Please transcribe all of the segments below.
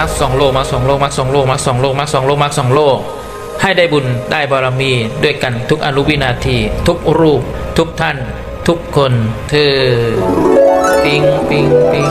มาสองโลมาสองโลมาสองโลมาสองโลมาสองโลมาสองโลให้ได้บุญได้บารมีด้วยกันทุกอนุวินาที ทุกรูป ทุกท่าน ทุกคนเธอ ปิงปิงปิง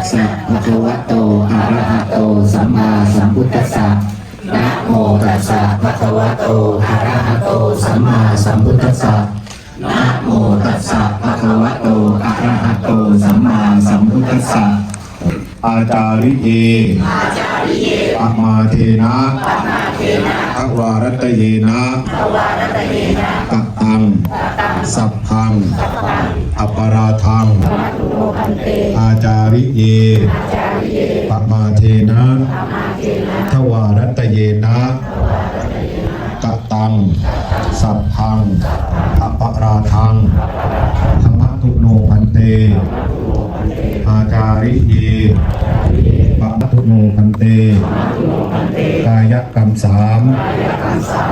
สสะภะคะวะโตอะระหะโตสัมมาสัมพุทธัสสะนะโมตัสสะภะคะวะโตอะระหะโตสัมมาสัมพุทธัสสะนะโมตัสสะภะคะวะโตอะระหะโตสัมมาสัมพุทธัสสะอาจาริเยอาจาริเยปมาเทนะปมาเทนะภวารัตเยนะภวารัตเยนะตัตัง สัพพังอัปปราทัง อาจาริเยปมาเทนะทวารัตเยนะกะตัง สัพพังอปราทังธรรมตุโนพันเต อาจาริเยปมัตุโนพันเต กายกรรมสาม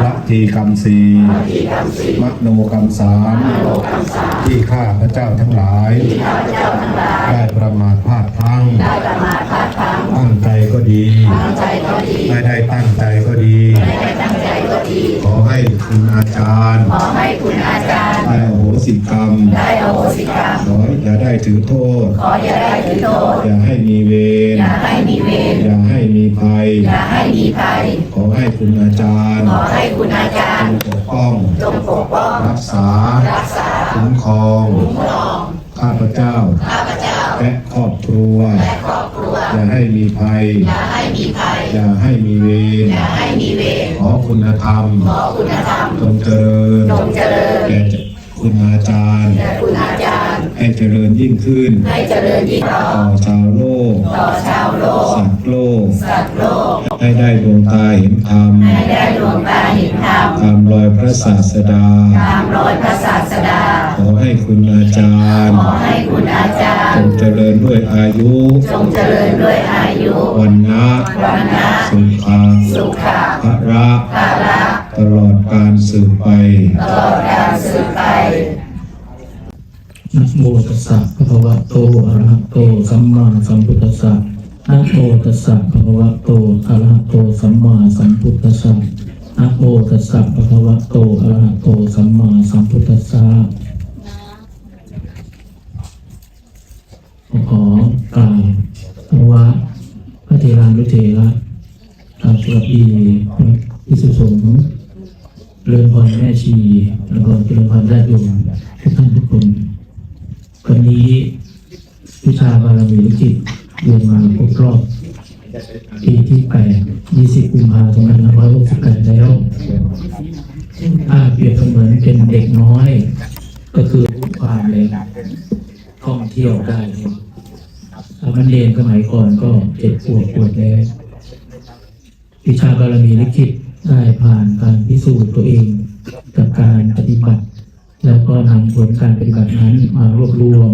วัจีกรรมสี่มโนกรรมสามที่ข้าพระเจ้าทั้งหลาย ได้ประมาทพลาดพลั้งตั้งใจก็ดี ไม่ได้ตั้งใจก็ดี ขอให้คุณอาจารย์ขอให้คุณอาจารย์ ได้อโหสิกรรม ได้อโหสิกรรม ขออย่าได้ถือโทษ ขออย่าได้ถือโทษ อย่าให้มีเวร อย่าให้มีเวร อย่าให้มีภัย อย่าให้มีภัย ขอให้คุณอาจารย์ ขอให้คุณอาจารจย์งปกป้อง จงปกป้อง รักษา รักษาคุ้มครอง ข้าพเจ้า ข้าพเจ้า และครอบครัว และครอบครัว อย่าให้มีภัย อย่าให้มีภัย อย่าให้มีเวรอย่าให้มีเวรขอคุณธรรมขอคุณธรรมจงเจริญจงเจริญแก่คุณอาจารย์แด่คุณอาจารย์ ให้เจริญยิ่งขึ้น ให้เจริญยิ่งต่อต่อชาวโลกต่อชาวโลกสัตว์โลกสัตว์โลก ให้ได้ดวงตาเห็นธรรมให้ได้ดวงตาเห็นธรรมตามรอยพระศาสดาตามรอยพระศาสดาข อให้คุณอาจารย์ขอให้คุณอาจารจย์งเจริญด้วยอายุจงเจริญด้วยอายุวันนะวันนะสุขังสุขะพระภาระตลอดการสืบไปตลอดการสืบไปนะโมตัสสะภะคะวะโตอะระหะโตสัมมาสัมพุทธัสสะนะโมตัสสะภะคะวะโตอะระหะโตสัมมาสัมพุทธัสสะนะโมตัสสะภะคะวะโตอะระหะโตสัมมาสัมพุทธัสสะขอกราบภาวะพระเทรานุเทระทางสวัสดีพิสุสงฆ์เรือนพรแม่ชีแล้วก็เจริญพรญาติโยมทุกท่านทุกคนวันนี้วิชาบารมีลิขิตเรียนมาครบรอบปีที่แปดยี่สิบกุมภาพันธ์สองพันห้าร้อยหกสิบแปดแล้วถ้าเปรียบเสมือนเป็นเด็กน้อย ก็คือรู้ความเลยท่องเที่ยวได้เลยถ้ามันเรียนสมัยก่อนก็เจ็ดปวดปวดแล้ววิชาบารมีลิขิต ได้ผ่านการพิสูจน์ตัวเองกับการปฏิบัติ แล้วก็นำผลการปฏิบัตินั้นมารวบรวม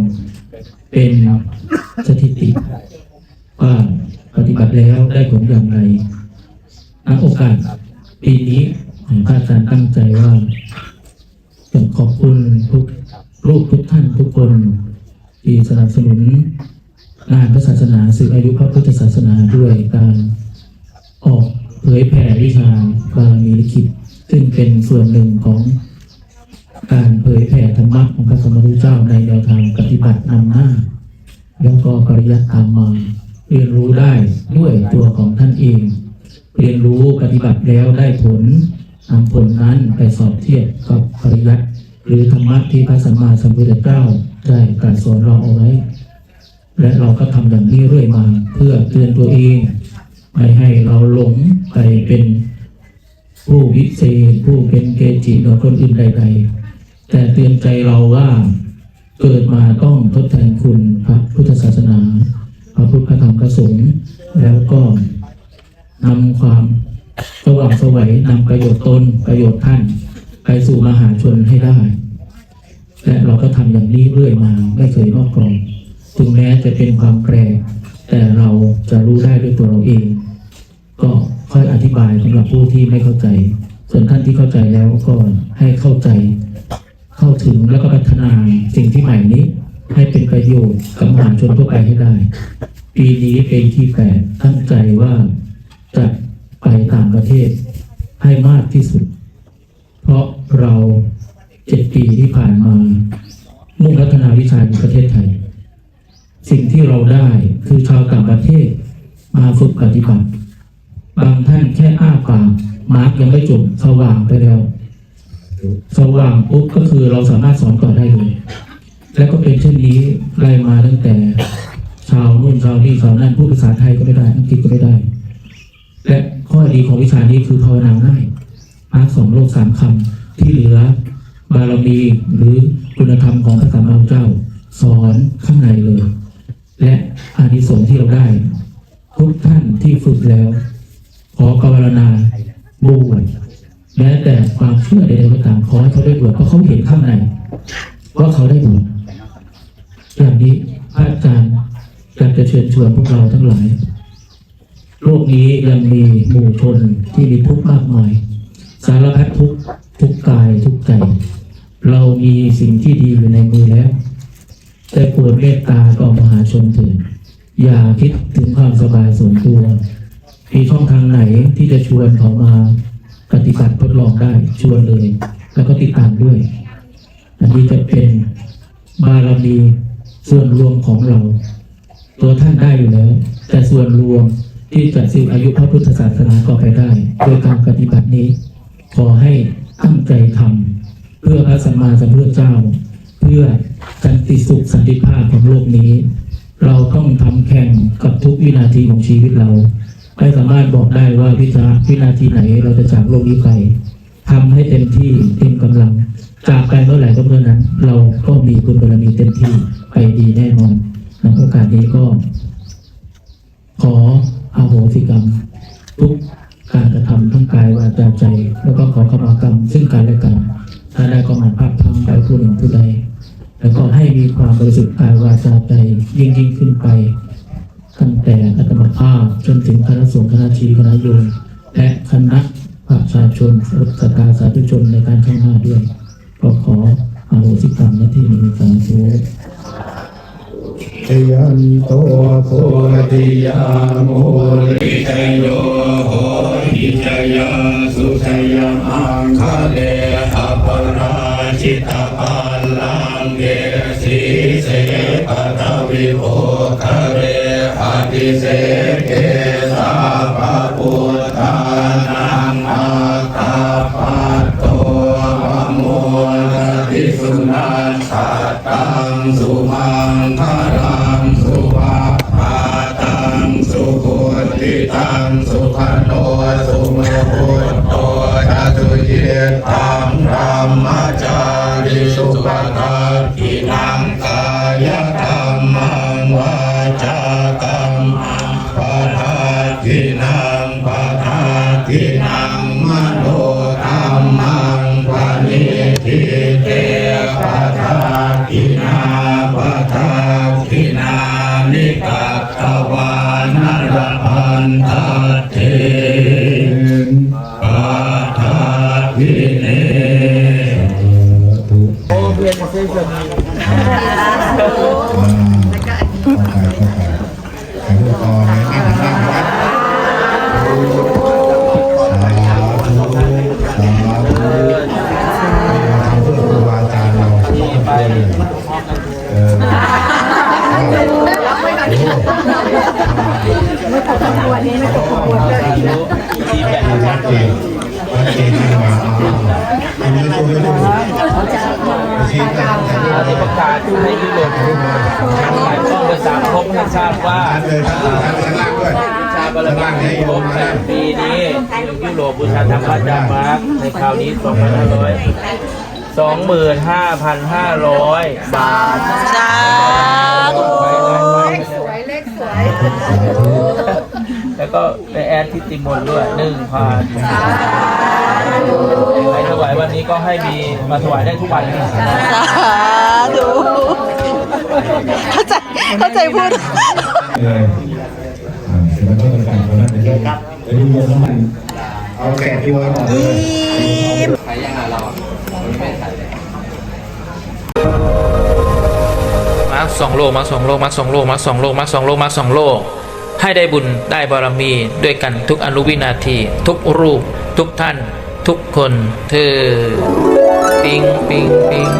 เป็นสถิติว่าปฏิบัติแล้วได้ผลอย่างไรณโอกาสปีนี้พระอาจารย์ตั้งใจว่าจะขอบคุณทุกรูปทุกท่านทุกคนที่สนับสนุนงานพระศาสนาสืบอายุพระพุทธศาสนาด้วยการออก เผยแผ่วิชาบารมีลิขิตซึ่งเป็นส่วนหนึ่งของการเผยแผ่ธรรมะของพระสมมาพุทธเจ้าในแนวทางปฏิบัตินำหน้า แล้วก็ปริยัติตามมาเรียนรู้ได้ด้วยตัวของท่านเอง เรียนรู้ปฏิบัติแล้วได้ผลนำผลนั้นไปสอบเทียบกับปริยัติหรือธรรมะที่พระสัมมาสัมพุทธเจ้าได้ตรัสสอนเราเอาไว้ และเราก็ทำอย่างนี้เรื่อยมาเพื่อเตือนตัวเอง ไม่ให้เราหลงไปเป็นผู้วิเศษ ผู้เป็นเกจิหรือคนอื่นใดๆ แต่เตือนใจเราว่าเกิดมาต้องทดแทนคุณพระพุทธศาสนา พระพุทธธรรมพระสงฆ์แล้วก็นำความสว่างสวัยนำประโยชน์ตนประโยชน์ท่านไปสู่มหาชนให้ได้ และเราก็ทำอย่างนี้เรื่อยมาไม่เคยนอกกรอบถึงแม้จะเป็นความแปลก แต่เราจะรู้ได้ด้วยตัวเราเอง ก็ค่อยอธิบายสำหรับผู้ที่ไม่เข้าใจ ส่วนท่านที่เข้าใจแล้วก็ให้เข้าใจ เข้าถึงแล้วก็พัฒนาสิ่งที่ใหม่นี้ ให้เป็นประโยชน์กับมหาชนทั่วไปให้ได้ ปีนี้เป็นที่แปดตั้งใจว่าจะไปต่างประเทศให้มากที่สุด เพราะเราเจ็ดปีที่ผ่านมามุ่งพัฒนาวิชาอยู่ประเทศไทย สิ่งที่เราได้คือชาวต่างประเทศมาฝึกปฏิบัติ บางท่านแค่อ้าปากมาร์กยังไม่จบสว่างไปแล้ว สว่างปุ๊บก็คือเราสามารถสอนต่อได้เลย และก็เป็นเช่นนี้ไล่มาตั้งแต่ ชาวนู่นชาวนี่ชาวนั่นพูดภาษาไทยก็ไม่ได้อังกฤษก็ไม่ได้ และข้อดีของวิชานี้คือภาวนาง่ายมาร์กสองโลกสามคำที่เหลือบารมีหรือคุณธรรมของพระสัมมาสัมพุทธเจ้า สอนข้างในเลย และอานิสงส์ที่เราได้ ทุกท่านที่ฝึกแล้ว ขอกาวนาบวชแม้แต่ความเชื่อใดๆก็ตามขอให้เขาได้บวชเพราะเขาเห็นข้างในว่าเขาได้บวชอย่างนี้พระอาจารย์อยากจะเชิญชวนพวกเราทั้งหลายโลกนี้ยังมีหมู่ชนที่มีทุกข์มากมาย สารพัดทุกข์ทุกกายทุกใจ เรามีสิ่งที่ดีอยู่ในมือแล้ว แต่โปรดเมตตาต่อมหาชนเถิดอย่าคิดถึงความสบายส่วนตัว มีช่องทางไหนที่จะชวนเขามาปฏิบัติทดลองได้ชวนเลย แล้วก็ติดตามด้วย อันนี้จะเป็นบารมีส่วนรวมของเรา ตัวท่านได้อยู่แล้ว แต่ส่วนรวมที่จะสืบอายุพระพุทธศาสนาต่อไปได้โดยการปฏิบัตินี้ ขอให้ตั้งใจทำเพื่อพระสัมมาสัมพุทธเจ้า พื่อสันติสุขสันติภาพของโลกนี้ เราต้องทำแข่งกับทุกวินาทีของชีวิตเราไม่สามารถบอกได้ว่าวิจาวินาทีไหนเราจะจากโลกนี้ไปทำให้เต็มที่เต็มกำลัง จากไปเมื่อไหร่ก็เมื่อนั้น เราก็มีคุณบารมีเต็มที่ไปดีแน่นอนในโอกาสนี้ก็ ขออาโหสิกรรม ทุกการกระทำทั้งกายวาจาใจ แล้วก็ขอขมากรรม ซึ่งกันและกันถ้าได้ก็มาพลาดพลังไปผู้หนึ่งผู้ใด แล้วก็ให้มีความบริสุทธิ์กายวาจาใจยิ่งยิ่งขึ้นไป ตั้งแต่อัตมาภาพจนถึงคณะสงฆ์คณะชีคณะโยมและคณะประชาชนศรัทธาสาธุชนในการข้างหน้าด้วย ก็ขออาโหสิกรรมน้าที่นี้สาธุชยันโตโพธิยาโมริชโยโหติชยาสุชยมังคะเลอปราชิตา เสปตวิโภคเรอติเสเกสาปะปุ เอนนี้ประกาศให้ยุโรปหลายต้องประสามภพให้ทราบว่าเลยครับข้างล่างด้วยชาบารมีครบแปดปีนี้ยุโรปบูชาธรรมพระจามาร์คในคราวนี้สองพันห้าร้อยสองหมื่นห้าพันห้าร้อยบาทสาธุสวยเลขสวย แล้วก็ไปแอดทิติมนต์ด้วยหนึ่งพัน ใครถวายวันนี้ก็ให้มีมาถวายได้ทุกวันนะสาธุเข้าใจเข้าใจพูดเลยอ่าเสร็จแล้วก็เป็นการขอรับในเรื่องครับเดี๋ยวดูโยมน้ำมันเอาแขกที่ไว้ก่อนเลย มาร์คสองโลกมาร์คสองโลกมาร์คสองโลกมาร์คสองโลกมาร์คสองโลกมาร์คสองโลก ให้ได้บุญได้บารมีด้วยกันทุกอนุวินาที ทุกรูปทุกท่าน ทุกคนเธอ ปิงปิงปิง